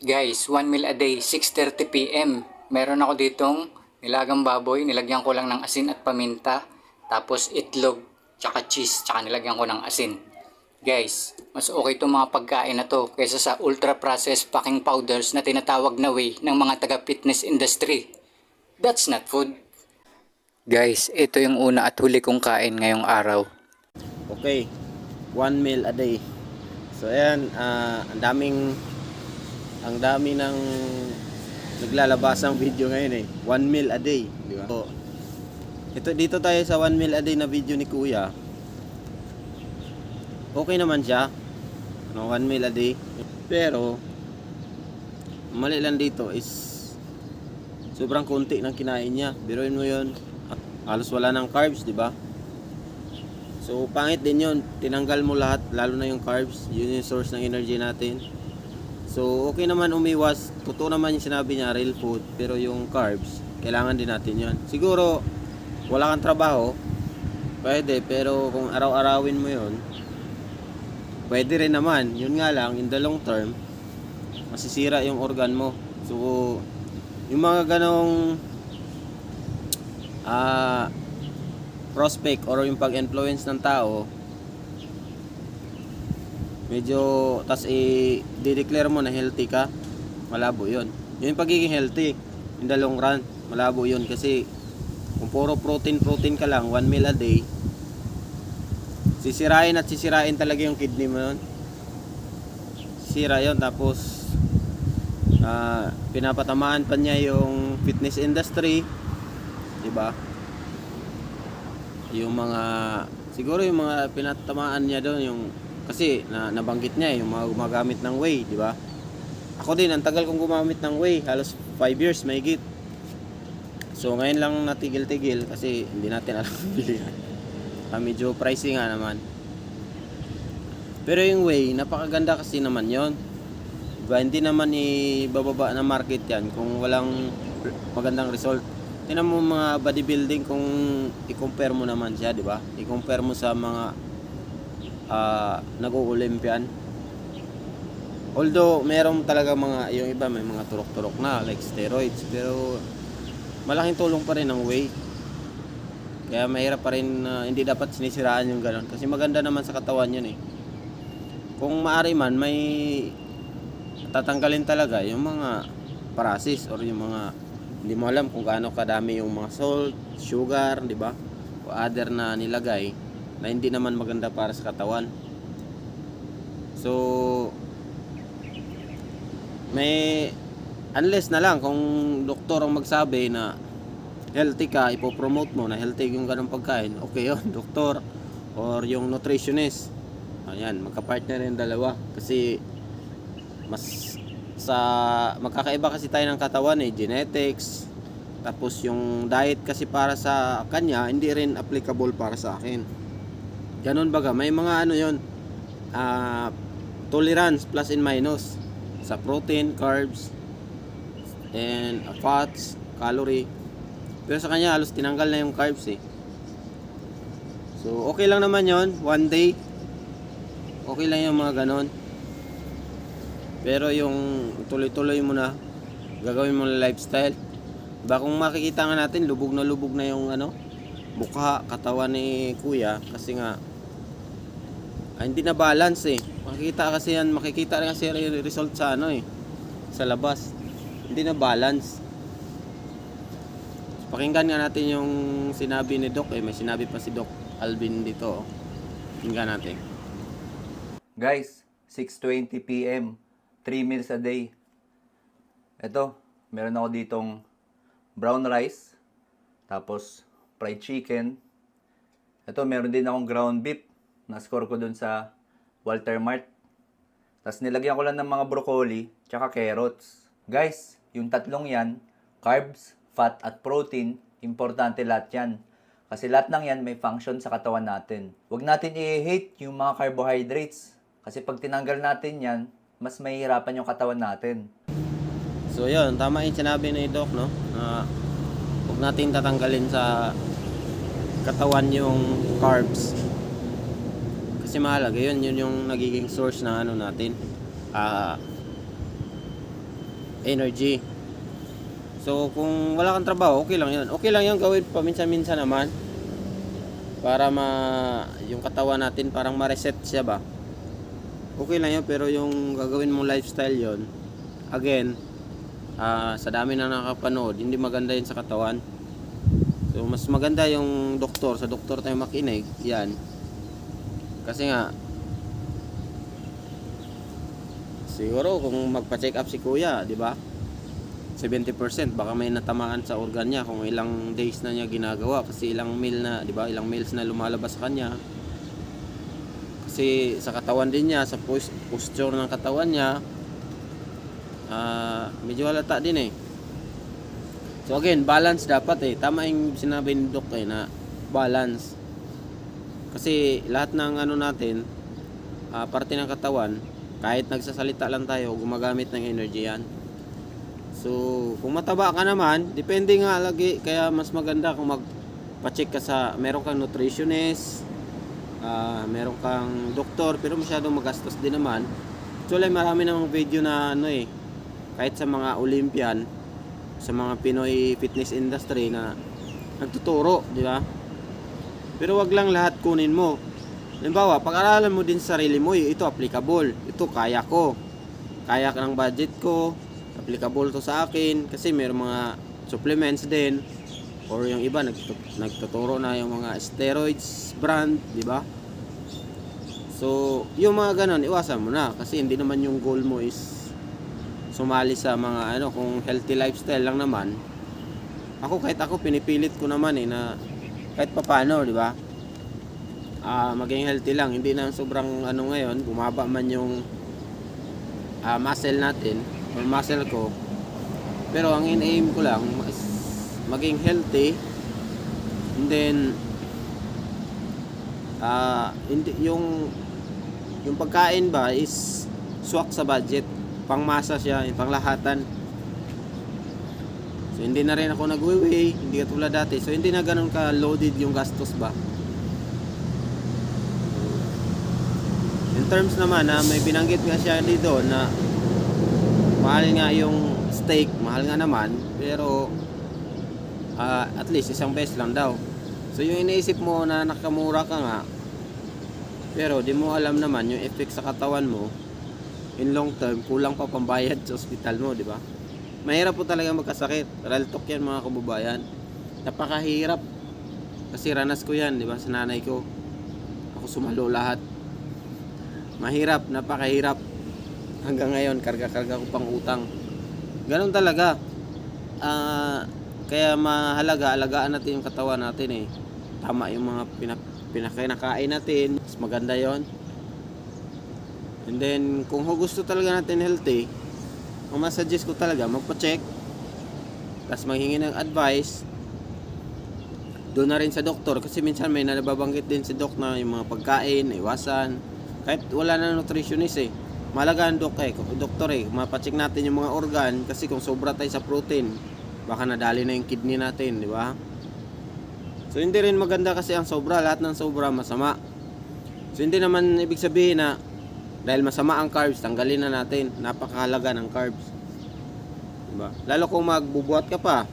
Guys, 1 meal a day, 6.30 p.m. Meron ako ditong nilagang baboy, nilagyan ko lang ng asin at paminta, tapos itlog, tsaka cheese, tsaka nilagyan ko ng asin. Guys, mas okay itong mga pagkain na to kaysa sa ultra-processed packing powders na tinatawag na way ng mga taga-fitness industry. That's not food. Guys, ito yung una at huli kong kain ngayong araw. Okay, one meal a day. So ayan, ah, ang daming ang dami ng naglalabasang video ngayon eh. One meal a day, di ba? So, ito dito tayo sa one meal a day na video ni Kuya. Okay naman siya. No, one meal a day. Pero mali lang dito is sobrang konti ng kinain niya. Biruin mo 'yon. Halos wala ng carbs, di ba? So, pangit din yun. Tinanggal mo lahat, lalo na yung carbs. Yun yung source ng energy natin. So, okay naman umiwas. Totoo naman yung sinabi niya, real food. Pero yung carbs, kailangan din natin yun. Siguro, wala kang trabaho, pwede. Pero kung araw-arawin mo yun, pwede rin naman. Yun nga lang, in the long term, masisira yung organ mo. So, yung mga ganong ah prospect or yung pag-influence ng tao medyo tas i-declare mo na healthy ka malabo yun. Yun pagiging healthy in the long run malabo yun. Kasi kung puro protein protein ka lang one meal a day sisirain at sisirain talaga yung kidney mo yun. Sira yun tapos ah, pinapatamaan pa niya yung fitness industry di ba yung mga siguro yung mga pinatamaan niya doon yung kasi na, nabanggit niya eh, yung mga gumagamit ng whey, di ba? Ako din, ang tagal kong gumamit ng whey, halos 5 years mahigit. So ngayon lang natigil-tigil kasi hindi natin alam bilihan. Ah, medyo pricey nga naman. Pero yung whey, napakaganda kasi naman yon. Diba, hindi naman ibababa na market yan kung walang magandang result. Tingnan mo mga bodybuilding kung i-compare mo naman siya, di ba? I-compare mo sa mga ah nag-o-Olympian. Although meron talaga mga yung iba may mga turok-turok na like steroids pero malaking tulong pa rin ang whey. Kaya mahirap pa rin na hindi dapat sinisiraan yung ganun kasi maganda naman sa katawan yun eh. Kung maari man may tatanggalin talaga yung mga parasis or yung mga hindi mo alam kung gaano kadami yung mga salt, sugar, di ba? O other na nilagay na hindi naman maganda para sa katawan. So, may unless na lang kung doktor ang magsabi na healthy ka, ipopromote mo na healthy yung ganong pagkain, okay yun, doktor or yung nutritionist. Ayan, magka-partner yung dalawa kasi mas sa magkakaiba kasi tayo ng katawan eh, genetics, tapos yung diet kasi para sa kanya, hindi rin applicable para sa akin. Ganon baga, may mga ano yon ah tolerance plus and minus sa protein, carbs, and uh, fats, calorie. Pero sa kanya halos tinanggal na yung carbs eh. So okay lang naman yon one day. Okay lang yung mga ganon. Pero yung tuloy-tuloy mo na, gagawin mo na lifestyle. Ba kung makikita nga natin, lubog na lubog na yung ano, mukha, katawan ni kuya. Kasi nga, ah, hindi na balance eh. Makikita kasi yan, makikita rin kasi yung result sa ano eh, sa labas. Hindi na balance. Pakinggan nga natin yung sinabi ni Doc eh. May sinabi pa si Doc Alvin dito. oh. Pakinggan natin. Guys, 6.20 p.m. 3 meals a day. Ito, meron ako ditong brown rice, tapos fried chicken. Ito, meron din akong ground beef. Na-score ko dun sa Walter Mart. Tapos nilagyan ko lang ng mga broccoli, tsaka carrots. Guys, yung tatlong yan, carbs, fat, at protein, importante lahat yan. Kasi lahat ng yan may function sa katawan natin. Huwag natin i-hate yung mga carbohydrates. Kasi pag tinanggal natin yan, mas mahihirapan yung katawan natin. So yun, tama yung sinabi ni Doc, no? Na huwag natin tatanggalin sa katawan yung carbs. Kasi mahalaga yun, yun yung nagiging source ng ano natin. Ah energy. So kung wala kang trabaho, okay lang 'yun. Okay lang 'yun gawin paminsan-minsan naman para ma yung katawan natin parang ma-reset siya ba. Okay lang 'yun pero yung gagawin mong lifestyle 'yon again ah, sa dami na nakapanood, hindi maganda 'yun sa katawan. So mas maganda yung doktor, sa doktor tayo makinig, 'yan. Kasi nga siguro kung magpa-check up si kuya, di ba? 70% baka may natamaan sa organ niya kung ilang days na niya ginagawa kasi ilang meal na, di ba? Ilang meals na lumalabas sa kanya. Kasi sa katawan din niya, sa pos- posture ng katawan niya, ah medyo halata din eh. So again, balance dapat eh. Tama yung sinabi ni Doc eh na balance. Kasi lahat ng ano natin, ah, parte ng katawan, kahit nagsasalita lang tayo, gumagamit ng energy yan. So, kung mataba ka naman, depende nga lagi, kaya mas maganda kung magpa-check ka sa, meron kang nutritionist, ah, meron kang doktor, pero masyadong magastos din naman. Actually, marami namang video na ano eh, kahit sa mga Olympian, sa mga Pinoy fitness industry na nagtuturo, di ba? Pero wag lang lahat kunin mo. Halimbawa, pag-aralan mo din sa sarili mo, "Uy, ito applicable, ito kaya ko. Kaya ka ng budget ko, applicable to sa akin kasi may mga supplements din or yung iba nagtu- nagtuturo na yung mga steroids brand, di ba? So, yung mga ganon, iwasan mo na kasi hindi naman yung goal mo is sumali sa mga ano kung healthy lifestyle lang naman. Ako kahit ako pinipilit ko naman eh na kahit papano, di ba? Ah, maging healthy lang, hindi na sobrang ano ngayon, bumaba man yung ah, muscle natin or muscle ko. Pero ang in-aim ko lang maging healthy and then hindi yung yung pagkain ba is swak sa budget pangmasa siya yung panglahatan so hindi na rin ako nag-weigh hindi katulad dati. So hindi na ganun ka loaded yung gastos ba? In terms naman na may binanggit nga siya dito na mahal nga yung steak mahal nga naman pero ah, at least isang beses lang daw. So yung iniisip mo na nakamura ka nga pero di mo alam naman yung effect sa katawan mo in long term kulang pa pambayad sa ospital mo di ba mahirap po talaga magkasakit. Real talk yan mga kababayan. Napakahirap. Kasi ranas ko yan di ba? Sa nanay ko. Ako sumalo lahat. Mahirap napakahirap. Hanggang ngayon karga-karga ko pang utang. Ganun talaga. Ah, kaya mahalaga alagaan natin yung katawan natin eh. Tama yung mga pinak pinakinakain natin. Mas maganda yon. And then kung gusto talaga natin healthy ang masuggest ko talaga magpa-check. Tapos maghingi ng advice. Doon na rin sa doktor. Kasi minsan may nababanggit din si doc na yung mga pagkain iwasan kahit wala na nutritionist eh. Malaga ang doc eh, doktor eh. Mapacheck natin yung mga organ. Kasi kung sobra tayo sa protein baka nadali na yung kidney natin di ba? So hindi rin maganda kasi ang sobra, lahat ng sobra masama. So hindi naman ibig sabihin na dahil masama ang carbs, tanggalin na natin. Napakahalaga ng carbs. Diba? Lalo kung magbubuhat ka pa.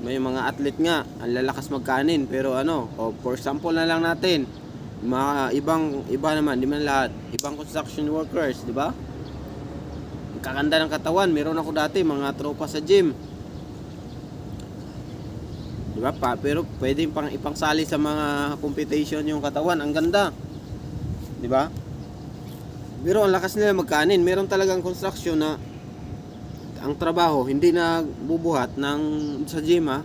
May mga athlete nga, ang lalakas magkanin pero ano, o for example na lang natin, mga ibang iba naman, di man lahat, ibang construction workers, di ba? Kakanda ng katawan, meron ako dati mga tropa sa gym. Di ba pa? Pero pwede pang ipangsali sa mga competition yung katawan. Ang ganda. Di ba? Pero ang lakas nila magkanin. Meron talagang construction na ang trabaho hindi na bubuhat ng sa gym ha.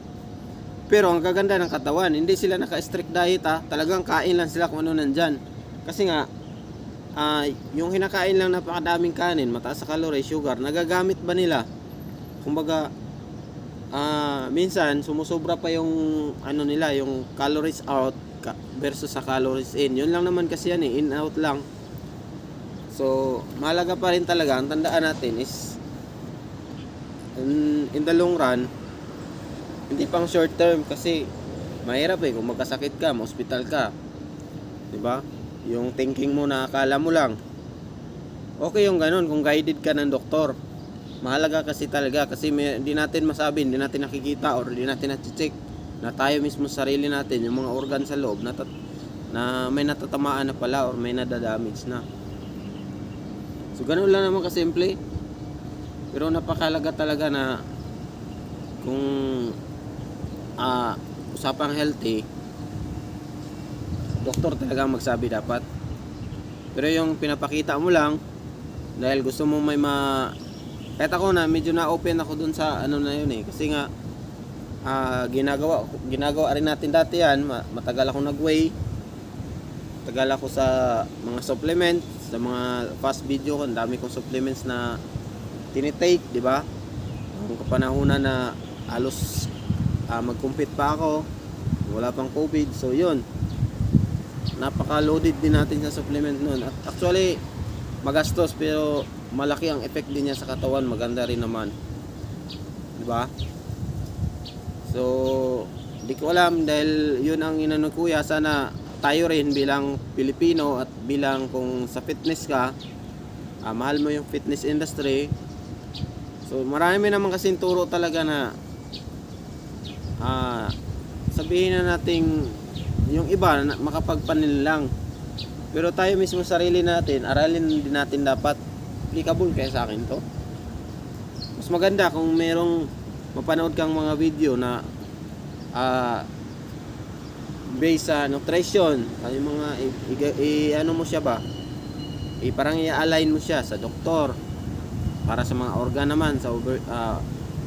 Pero ang gaganda ng katawan, hindi sila naka-strict diet ha. Talagang kain lang sila kung ano nandyan. Kasi nga, ah, yung hinakain lang napakadaming kanin, mataas sa calorie, sugar, nagagamit ba nila? Kumbaga, ah minsan sumusobra pa yung ano nila, yung calories out versus sa calories in. Yun lang naman kasi yan eh, in out lang. So, mahalaga pa rin talaga, ang tandaan natin is in, the long run, hindi pang short term kasi mahirap eh kung magkasakit ka, ma-hospital ka. 'Di ba? Yung thinking mo na akala mo lang. Okay yung ganun kung guided ka ng doktor. mahalaga kasi talaga kasi may, di natin masabi, hindi natin nakikita or di natin na-check na tayo mismo sa sarili natin, yung mga organ sa loob na, na may natatamaan na pala or may nadadamage na. So ganun lang naman kasimple. Pero napakalaga talaga na kung ah usapang healthy, doktor talaga magsabi dapat. Pero yung pinapakita mo lang dahil gusto mo may ma kahit ako na medyo na-open ako dun sa ano na yun eh kasi nga ah, ginagawa ginagawa rin natin dati yan Ma- matagal ako nag-weigh tagal ako sa mga supplements sa mga fast video ko ang dami kong supplements na tinitake di ba ang kapanahunan na halos ah, mag-compete pa ako wala pang covid so yun napaka-loaded din natin sa supplement nun. At actually, magastos pero malaki ang effect din niya sa katawan. Maganda rin naman. Di ba? So, di ko alam dahil yun ang inano kuya. Sana tayo rin bilang Pilipino at bilang kung sa fitness ka, ah, mahal mo yung fitness industry. So, marami naman kasing turo talaga na ah, sabihin na nating yung iba na makapagpanil lang. Pero tayo mismo sarili natin, aralin din natin dapat applicable kaya sa akin to. Mas maganda kung merong mapanood kang mga video na ah based sa nutrition, ay mga i, i- i- ano mo siya ba? I, parang i-align mo siya sa doktor para sa mga organ naman sa over, ah,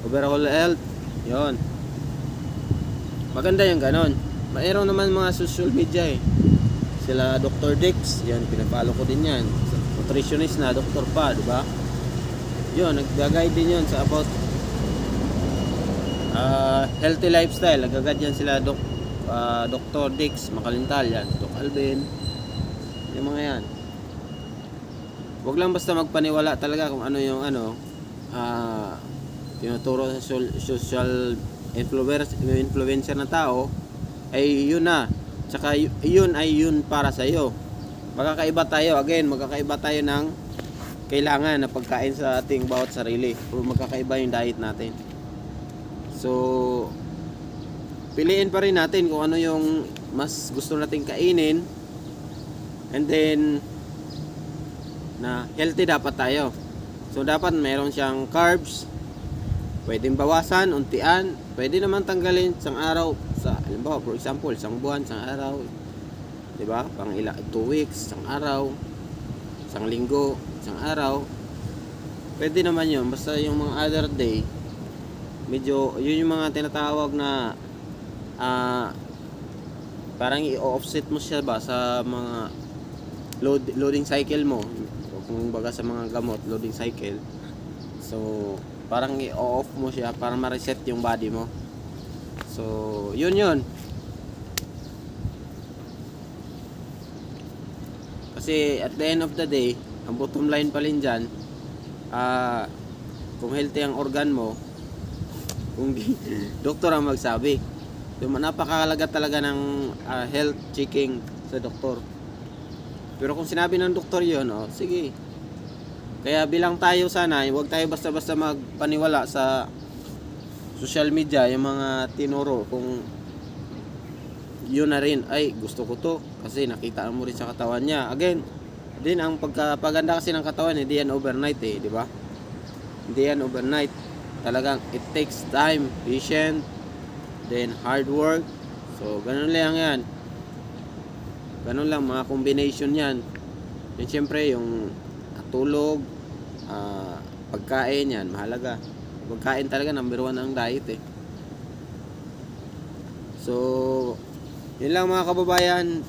overall health. 'Yon. Maganda yung ganon. Mayroon naman mga social media eh. Sila Dr. Dix, yan, pinapalo ko din yan. Nutritionist na, doktor pa, di ba? Yun, nag-guide din yun sa about ah, healthy lifestyle. Nag-guide yan sila Doc, ah, Dr. Dix, Makalintal yan. Doc Alvin. Yung mga yan. Huwag lang basta magpaniwala talaga kung ano yung ano, ah, tinuturo sa social, influencer, na tao ay yun na. Tsaka yun ay yun para sa iyo. Magkakaiba tayo again, magkakaiba tayo ng kailangan na pagkain sa ating bawat sarili. O magkakaiba yung diet natin. So piliin pa rin natin kung ano yung mas gusto nating kainin. And then na healthy dapat tayo. So dapat meron siyang carbs, pwedeng bawasan, untian, pwede naman tanggalin isang araw sa halimbawa for example, isang buwan, isang araw. 'Di ba? Pang ila 2 weeks, isang araw, isang linggo, isang araw. Pwede naman 'yun basta yung mga other day medyo yun yung mga tinatawag na ah parang i-offset mo siya ba sa mga load, loading cycle mo? Kung baga sa mga gamot loading cycle. So parang i-off mo siya para ma-reset yung body mo. So yun yun. Kasi at the end of the day ang bottom line pa rin dyan ah kung healthy ang organ mo kung doktor ang magsabi so, napakahalaga talaga ng ah, health checking sa doktor pero kung sinabi ng doktor yun, oh, sige. Kaya bilang tayo sana, huwag tayo basta-basta magpaniwala sa social media, yung mga tinuro kung yun na rin, ay gusto ko to kasi nakita mo rin sa katawan niya. Again, din ang pagkapaganda kasi ng katawan, hindi yan overnight eh, di ba? Hindi yan overnight. Talagang it takes time, patient, then hard work. So, ganun lang yan. Ganun lang, mga combination yan. Yan syempre, yung tulog, ah, pagkain yan, mahalaga. Pagkain talaga, number one ang diet eh. So, yun lang mga kababayan.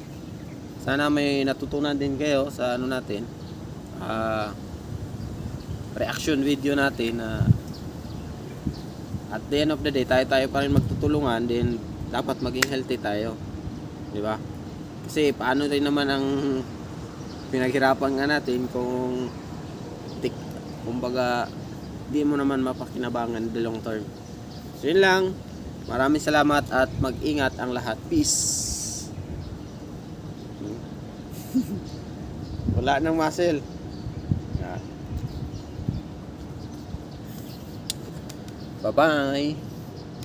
Sana may natutunan din kayo sa ano natin. ah reaction video natin na at the end of the day, tayo-tayo pa rin magtutulungan, then dapat maging healthy tayo. Di ba? Kasi paano rin naman ang pinaghirapan nga natin kung tik, kumbaga di mo naman mapakinabangan the long term. So yun lang. Maraming salamat at mag-ingat ang lahat. Peace. Wala nang muscle. Bye-bye!